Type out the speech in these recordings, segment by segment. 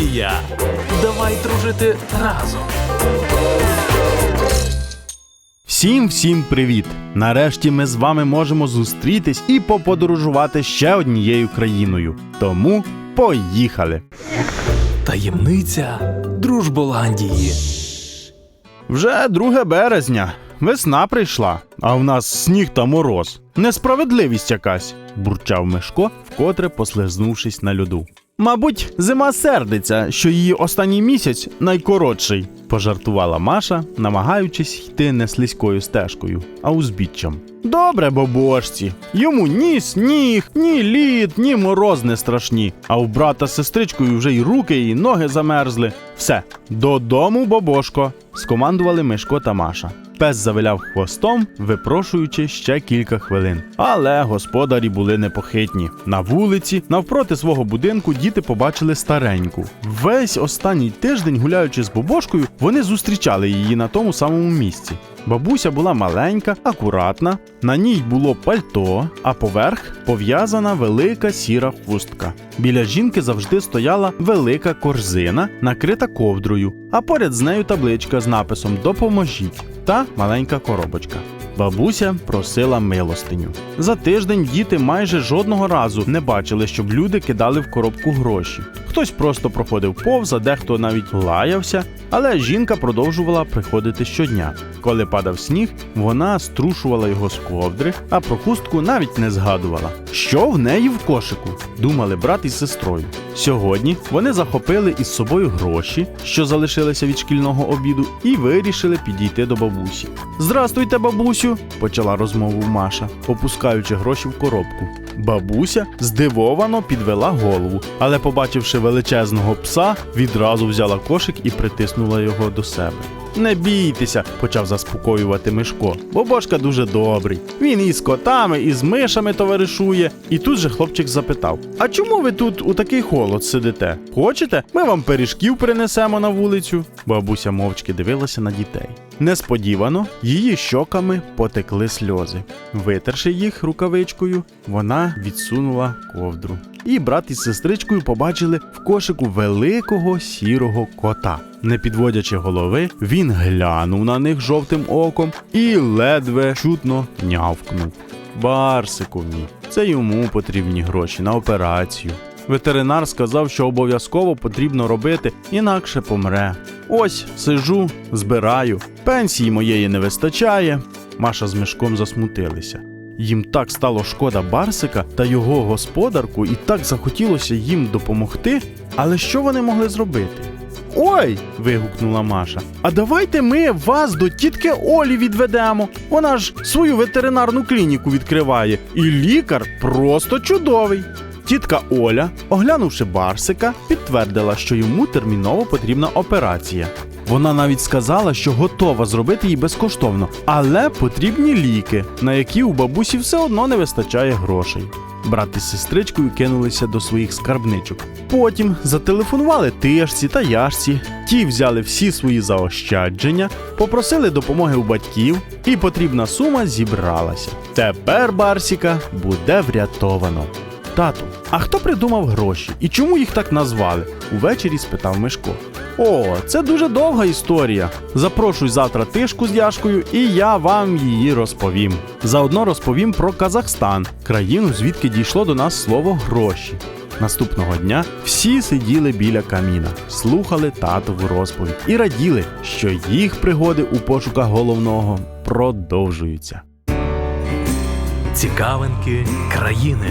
Голландія. Давай дружити разом. Всім всім привіт! Нарешті ми з вами можемо зустрітись і поподорожувати ще однією країною. Тому поїхали! Таємниця Дружболандії. Вже 2 березня. Весна прийшла, а в нас сніг та мороз. Несправедливість якась, бурчав Мишко, вкотре послизнувшись на льоду. Мабуть, зима сердиться, що її останній місяць найкоротший, пожартувала Маша, намагаючись йти не слизькою стежкою, а узбіччям. Добре, бобошці. Йому ні сніг, ні лід, ні мороз не страшні. А у брата з сестричкою вже й руки, і ноги замерзли. Все, додому, бобошко, скомандували Мишко та Маша. Пес завиляв хвостом, випрошуючи ще кілька хвилин. Але господарі були непохитні. На вулиці, навпроти свого будинку, діти побачили стареньку. Весь останній тиждень, гуляючи з бобошкою, вони зустрічали її на тому самому місці. Бабуся була маленька, акуратна, на ній було пальто, а поверх пов'язана велика сіра хустка. Біля жінки завжди стояла велика корзина, накрита ковдрою, а поряд з нею табличка з написом Допоможіть та маленька коробочка. Бабуся просила милостиню. За тиждень діти майже жодного разу не бачили, щоб люди кидали в коробку гроші. Хтось просто проходив повз, а дехто навіть лаявся, але жінка продовжувала приходити щодня. Коли падав сніг, вона струшувала його з ковдри, а про хустку навіть не згадувала. Що в неї в кошику? думали брат із сестрою. Сьогодні вони захопили із собою гроші, що залишилися від шкільного обіду, і вирішили підійти до бабусі. Здрастуйте, бабусю, почала розмову Маша, опускаючи гроші в коробку. Бабуся здивовано підвела голову, але, побачивши величезного пса, відразу взяла кошик і притиснула його до себе. Не бійтеся, почав заспокоювати Мишко. Бобошка дуже добрий. Він і з котами, і з мишами товаришує. І тут же хлопчик запитав: А чому ви тут у такий холод сидите? Хочете? Ми вам пиріжків принесемо на вулицю. Бабуся мовчки дивилася на дітей. Несподівано її щоками потекли сльози. Витерши їх рукавичкою, вона відсунула ковдру. І брат із сестричкою побачили в кошику великого сірого кота. Не підводячи голови, він глянув на них жовтим оком і ледве чутно нявкнув. Барсику мій, це йому потрібні гроші на операцію. Ветеринар сказав, що обов'язково потрібно робити, інакше помре. Ось сижу, збираю. Пенсії моєї не вистачає. Маша з мішком засмутилися. Їм так стало шкода Барсика та його господарку, і так захотілося їм допомогти. Але що вони могли зробити? Ой. вигукнула Маша. А давайте ми вас до тітки Олі відведемо. Вона ж свою ветеринарну клініку відкриває, і лікар просто чудовий. Тітка Оля, оглянувши Барсика, підтвердила, що йому терміново потрібна операція. Вона навіть сказала, що готова зробити її безкоштовно, але потрібні ліки, на які у бабусі все одно не вистачає грошей. Брат із сестричкою кинулися до своїх скарбничок. Потім зателефонували тишці та яшці. Ті взяли всі свої заощадження, попросили допомоги у батьків, і потрібна сума зібралася. Тепер Барсіка буде врятовано. Тату, а хто придумав гроші і чому їх так назвали? Увечері спитав Мишко. О, це дуже довга історія. Запрошуй завтра тишку з Яшкою, і я вам її розповім. Заодно розповім про Казахстан, країну, звідки дійшло до нас слово гроші. Наступного дня всі сиділи біля каміна, слухали татову розповідь і раділи, що їх пригоди у пошуках головного продовжуються. Цікавинки країни.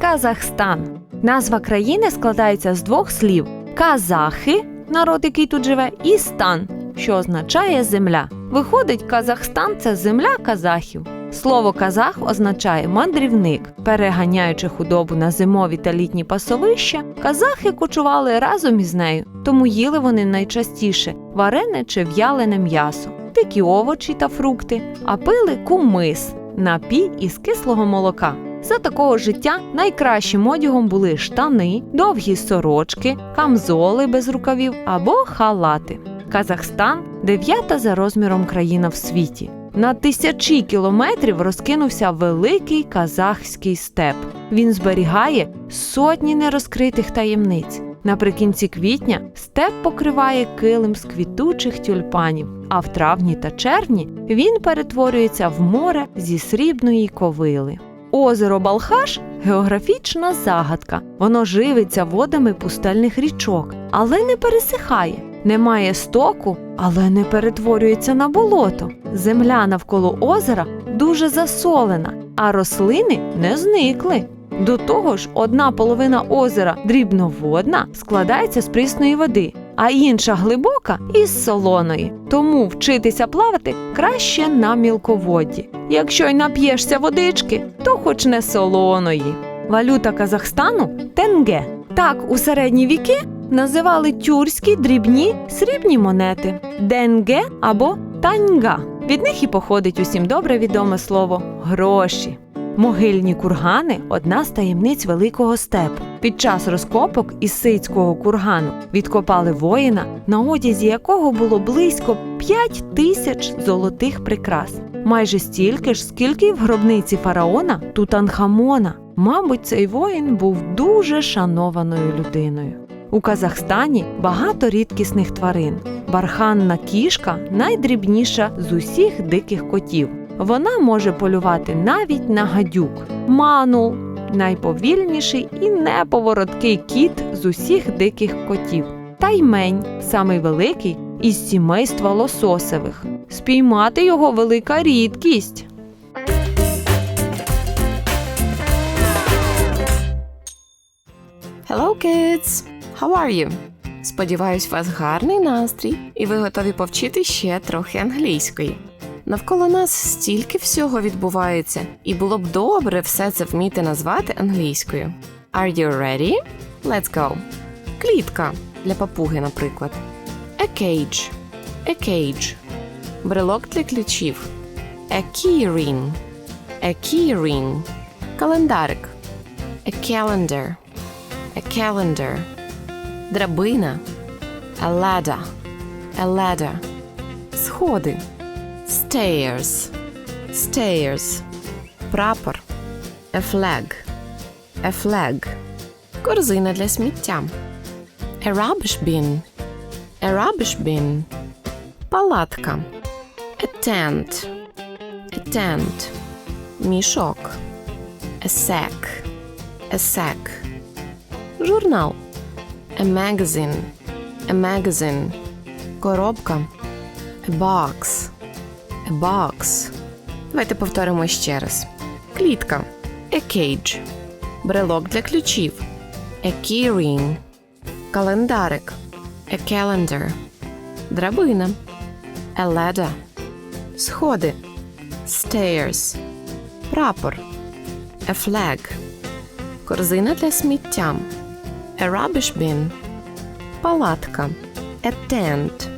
Казахстан. Назва країни складається з двох слів: казахи, народ, який тут живе, і стан, що означає земля. Виходить, Казахстан це земля казахів. Слово казах означає мандрівник. Переганяючи худобу на зимові та літні пасовища, казахи кочували разом із нею, тому їли вони найчастіше варене чи в'ялене м'ясо, дикі овочі та фрукти, а пили кумис напій із кислого молока. За такого життя найкращим одягом були штани, довгі сорочки, камзоли без рукавів або халати. Казахстан дев'ята за розміром країна в світі. На тисячі кілометрів розкинувся великий казахський степ. Він зберігає сотні нерозкритих таємниць. Наприкінці квітня степ покриває килим з квітучих тюльпанів, а в травні та червні він перетворюється в море зі срібної ковили. Озеро Балхаш географічна загадка. Воно живиться водами пустельних річок, але не пересихає. Немає стоку, але не перетворюється на болото. Земля навколо озера дуже засолена, а рослини не зникли. До того ж, одна половина озера дрібноводна складається з прісної води, а інша глибока із солоної. Тому вчитися плавати краще на мілководді. Якщо й нап'єшся водички, то хоч не солоної. Валюта Казахстану тенге. Так у середні віки називали тюркські дрібні срібні монети денге або таньга. Від них і походить усім добре відоме слово гроші. Могильні кургани одна з таємниць великого степу. Під час розкопок із Сицького кургану відкопали воїна, на одязі якого було близько 5 тисяч золотих прикрас, майже стільки ж, скільки й в гробниці фараона Тутанхамона. Мабуть, цей воїн був дуже шанованою людиною. У Казахстані багато рідкісних тварин. Барханна кішка найдрібніша з усіх диких котів. Вона може полювати навіть на гадюк. Манул найповільніший і неповороткий кіт з усіх диких котів. Таймень самий великий із сімейства лососевих. Спіймати його велика рідкість. Hello, kids! How are you? Сподіваюсь, у вас гарний настрій, і ви готові повчити ще трохи англійської. Навколо нас стільки всього відбувається, і було б добре все це вміти назвати англійською. Are you ready? Let's go. Клітка для папуги, наприклад. A cage. A cage. Брелок для ключів. A key ring. A key ring. Календарик. A calendar. A calendar. Драбина. A ladder. A ladder. Сходи. Stairs. Stairs. Прапор. A flag. A flag. Корзина для сміття. A rubbish bin. A rubbish bin. Палатка. A tent. A tent. Мішок. A sack. A sack. Журнал. A magazine. A magazine. Коробка. A box. A box. Давайте повторимо ще раз. Клітка. A cage. Брелок для ключів. A key ring. Календарик. A calendar. Драбина. A ladder. Сходи. Stairs. Прапор. A flag. Корзина для сміття. A rubbish bin. Палатка. A tent.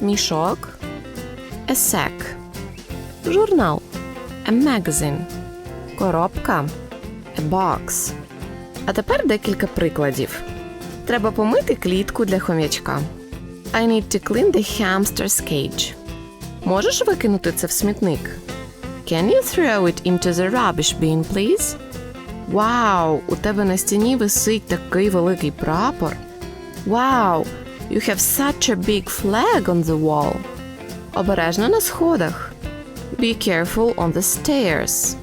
Мішок. A sack. Журнал. A magazine. Коробка. A box. А тепер декілька прикладів. Треба помити клітку для хом'ячка. I need to clean the hamster's cage. Можеш викинути це в смітник? Can you throw it into the rubbish bin, please? Вау, у тебе на стіні висить такий великий прапор. Вау, you have such a big flag on the wall. Обережно на сходах. Be careful on the stairs.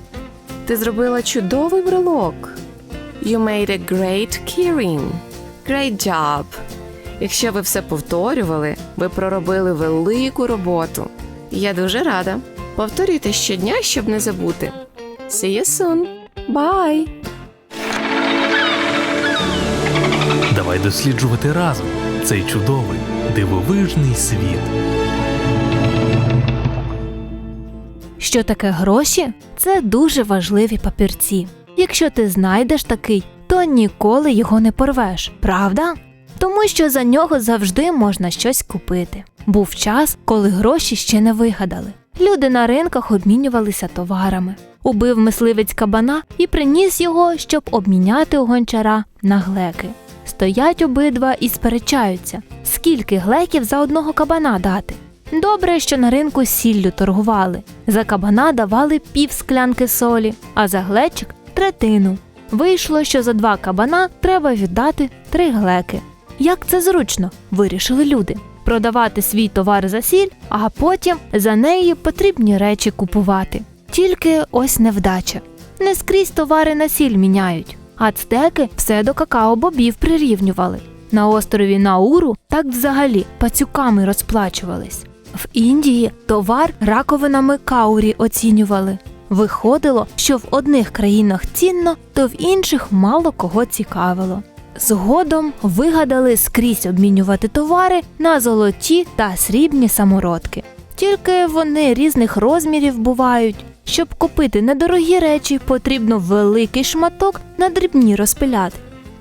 Ти зробила чудовий брелок. You made a great keyring. Great job. Якщо ви все повторювали, ви проробили велику роботу. Я дуже рада. Повторюйте щодня, щоб не забути. See you soon. Bye! Давай досліджувати разом цей чудовий, дивовижний світ. Що таке гроші? Це дуже важливі папірці. Якщо ти знайдеш такий, то ніколи його не порвеш, правда? Тому що за нього завжди можна щось купити. Був час, коли гроші ще не вигадали. Люди на ринках обмінювалися товарами. Убив мисливець кабана і приніс його, щоб обміняти у гончара на глеки. Стоять обидва і сперечаються, скільки глеків за одного кабана дати. Добре, що на ринку сіллю торгували. За кабана давали пів склянки солі, а за глечик третину. Вийшло, що за два кабана треба віддати три глеки. Як це зручно, вирішили люди. Продавати свій товар за сіль, а потім за неї потрібні речі купувати. Тільки ось невдача. Не скрізь товари на сіль міняють. Ацтеки все до какао-бобів прирівнювали. На острові Науру так взагалі пацюками розплачувались. В Індії товар раковинами каурі оцінювали. Виходило, що в одних країнах цінно, то в інших мало кого цікавило. Згодом вигадали скрізь обмінювати товари на золоті та срібні самородки. Тільки вони різних розмірів бувають. Щоб купити недорогі речі, потрібно великий шматок на дрібні розпиляти.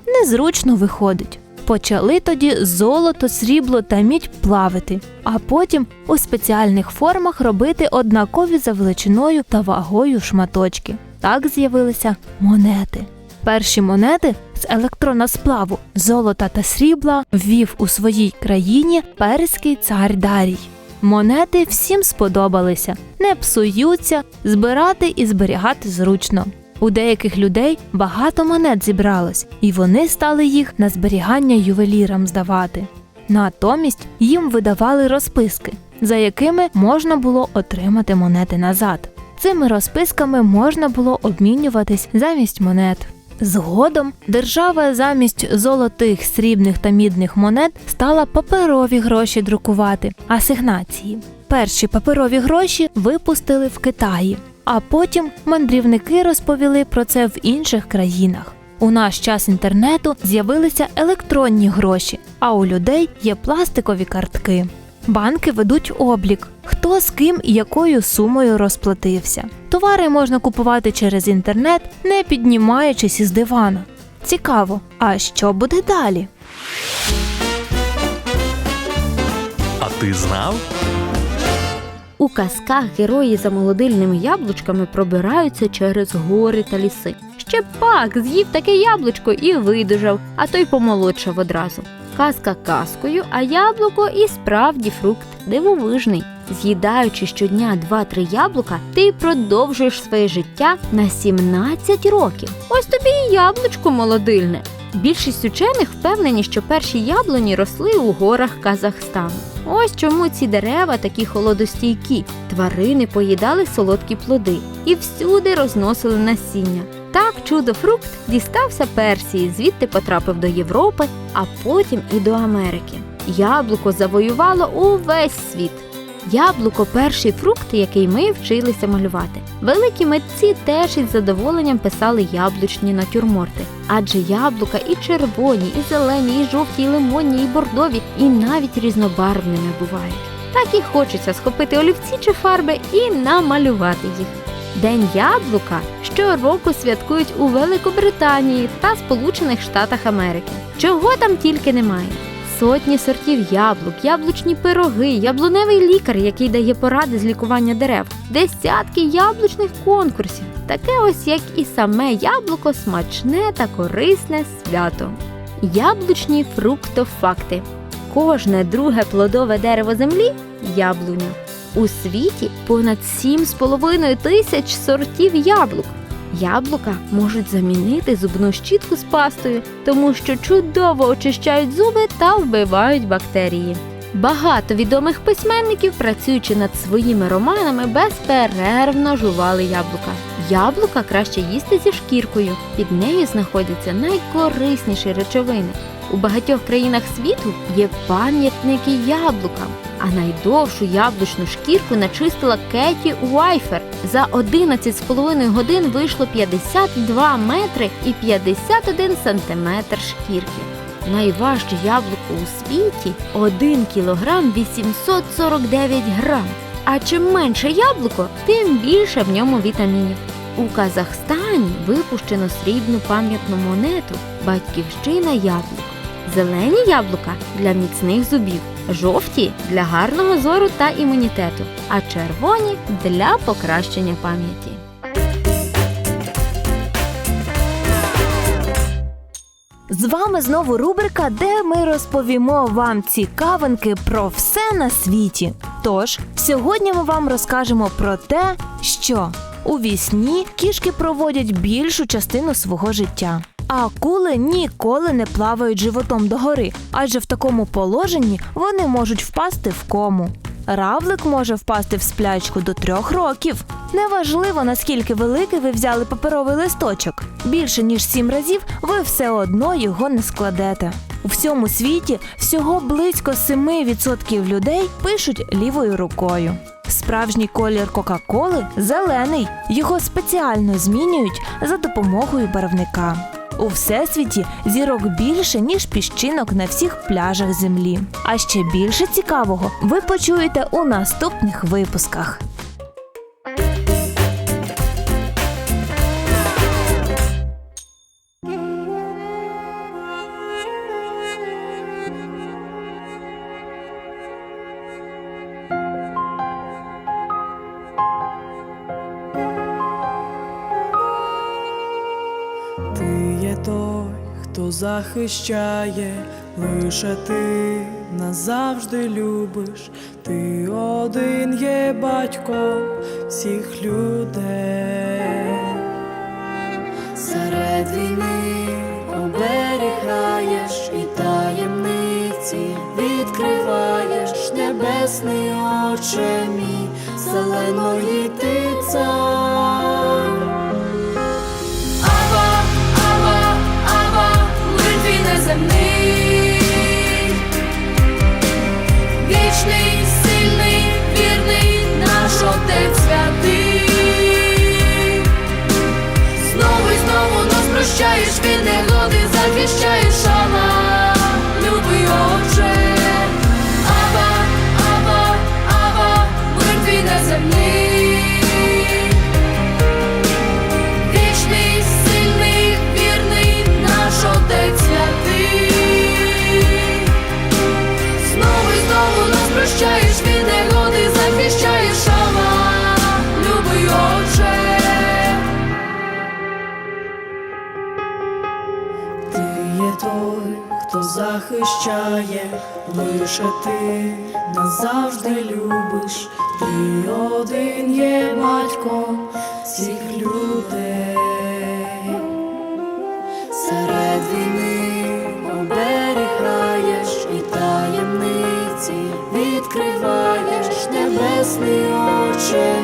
Незручно виходить. Почали тоді золото, срібло та мідь плавити, а потім у спеціальних формах робити однакові за величиною та вагою шматочки. Так з'явилися монети. Перші монети з електрона сплаву золота та срібла ввів у своїй країні перський цар Дарій. Монети всім сподобалися, не псуються, збирати і зберігати зручно. У деяких людей багато монет зібралось, і вони стали їх на зберігання ювелірам здавати. Натомість їм видавали розписки, за якими можна було отримати монети назад. Цими розписками можна було обмінюватись замість монет. Згодом держава замість золотих, срібних та мідних монет стала паперові гроші друкувати, асигнації. Перші паперові гроші випустили в Китаї, а потім мандрівники розповіли про це в інших країнах. У наш час інтернету з'явилися електронні гроші, а у людей є пластикові картки. Банки ведуть облік, хто з ким і якою сумою розплатився. Товари можна купувати через інтернет, не піднімаючись із дивана. Цікаво, а що буде далі? А ти знав? У казках герої за молодильними яблучками пробираються через гори та ліси. Ще пак з'їв таке яблучко і видужав, а той помолодшав одразу. Казка казкою, а яблуко і справді фрукт дивовижний. З'їдаючи щодня 2-3 яблука, ти продовжуєш своє життя на 17 років. Ось тобі і яблучко молодильне. Більшість учених впевнені, що перші яблуні росли у горах Казахстану. Ось чому ці дерева такі холодостійкі. Тварини поїдали солодкі плоди і всюди розносили насіння. Так чудо-фрукт дістався Персії, звідти потрапив до Європи, а потім і до Америки. Яблуко завоювало увесь світ. Яблуко перший фрукт, який ми вчилися малювати. Великі митці теж із задоволенням писали яблучні натюрморти, адже яблука і червоні, і зелені, і жовті, і лимонні, і бордові, і навіть різнобарвними бувають. Так і хочеться схопити олівці чи фарби і намалювати їх. День яблука щороку святкують у Великобританії та Сполучених Штатах Америки. Чого там тільки немає. Сотні сортів яблук, яблучні пироги, яблуневий лікар, який дає поради з лікування дерев, десятки яблучних конкурсів. Таке ось як і саме яблуко смачне та корисне свято. Яблучні фруктофакти. Кожне друге плодове дерево землі яблуня. У світі понад 7,5 тисяч сортів яблук. Яблука можуть замінити зубну щітку з пастою, тому що чудово очищають зуби та вбивають бактерії. Багато відомих письменників, працюючи над своїми романами, безперервно жували яблука. Яблука краще їсти зі шкіркою. Під нею знаходяться найкорисніші речовини. У багатьох країнах світу є пам'ятники яблукам. А найдовшу яблучну шкірку начистила Кеті Уайфер. За 11,5 годин вийшло 52 метри і 51 сантиметр шкірки. Найважче яблуко у світі 1 кілограм 849 грам. А чим менше яблуко, тим більше в ньому вітамінів. У Казахстані випущено срібну пам'ятну монету Батьківщина яблук. Зелені яблука для міцних зубів, жовті для гарного зору та імунітету, а червоні для покращення пам'яті. З вами знову рубрика, де ми розповімо вам цікавинки про все на світі. Тож, сьогодні ми вам розкажемо про те, що У вісні кішки проводять більшу частину свого життя. А акули ніколи не плавають животом догори, адже в такому положенні вони можуть впасти в кому. Равлик може впасти в сплячку до трьох років. Неважливо, наскільки великий ви взяли паперовий листочок. Більше ніж сім разів ви все одно його не складете. У всьому світі всього близько 7% людей пишуть лівою рукою. Справжній колір Кока-Коли зелений. Його спеціально змінюють за допомогою барвника. У всесвіті зірок більше, ніж піщинок на всіх пляжах землі. А ще більше цікавого ви почуєте у наступних випусках. Захищає, лише ти назавжди любиш, ти один є батьком всіх людей. Серед війни оберігаєш і таємниці відкриваєш небесний оче мій, зеленої ти прощаєш, від негоди захищаєш, ава, любиш, ти один є батьком всіх людей. Серед війни оберігаєш і таємниці відкриваєш небесний оче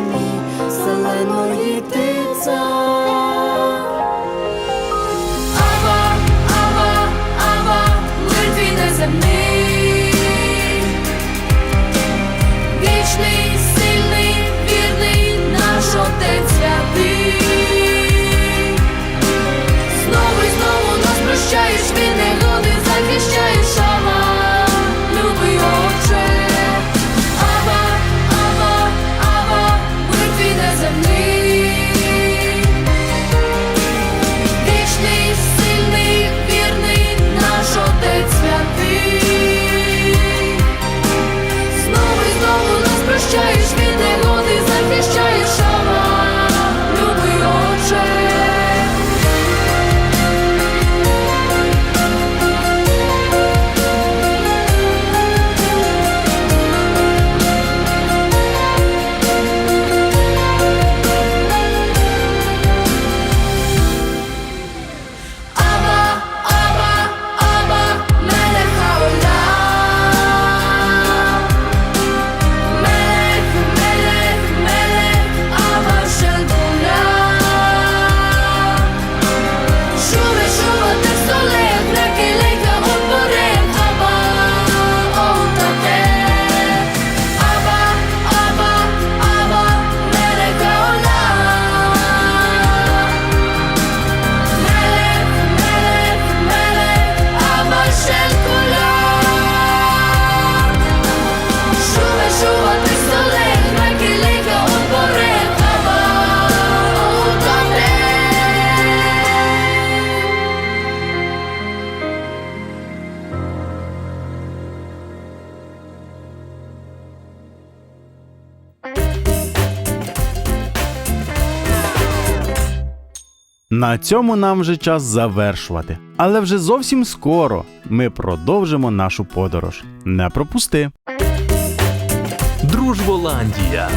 На цьому нам вже час завершувати. Але вже зовсім скоро ми продовжимо нашу подорож. Не пропусти! Дружболандія.